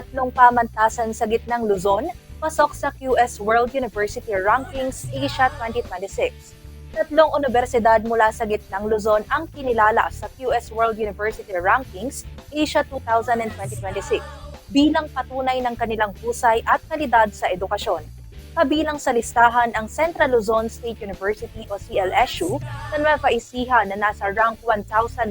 tatlong pamantasan sa gitnang Luzon, pasok sa QS World University Rankings Asia 2026. Tatlong universidad mula sa gitnang Luzon ang kinilala sa QS World University Rankings Asia 2026 bilang patunay ng kanilang husay at kalidad sa edukasyon. Kabilang sa listahan ang Central Luzon State University o CLSU na Nueva Ecija na nasa rank 1001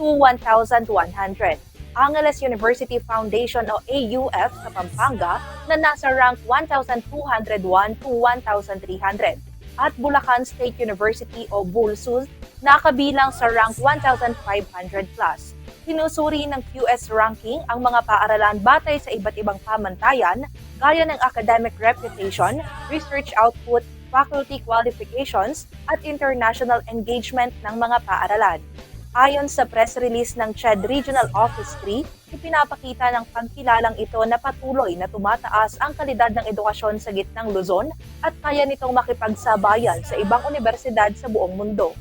to 1100. Angeles University Foundation o AUF sa Pampanga na nasa rank 1201 to 1300 at Bulacan State University o BULSUS na kabilang sa rank 1,500 plus. Sinusuri ng QS ranking ang mga paaralan batay sa iba't ibang pamantayan gaya ng academic reputation, research output, faculty qualifications, at international engagement ng mga paaralan. Ayon sa press release ng CHED Regional Office 3, ipinapakita ng pagkilalang ito na patuloy na tumataas ang kalidad ng edukasyon sa gitnang Luzon at kaya nitong makipagsabayan sa ibang universidad sa buong mundo.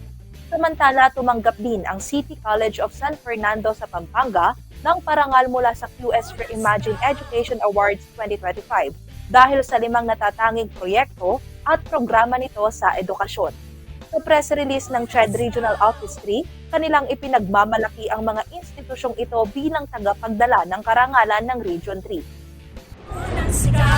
Samantala, tumanggap din ang City College of San Fernando sa Pampanga ng parangal mula sa QS Reimagine Education Awards 2025 dahil sa limang natatanging proyekto at programa nito sa edukasyon. Sa press release ng CHED Regional Office 3, kanilang ipinagmamalaki ang mga institusyong ito bilang tagapagdala ng karangalan ng Region 3. Unang sigaw!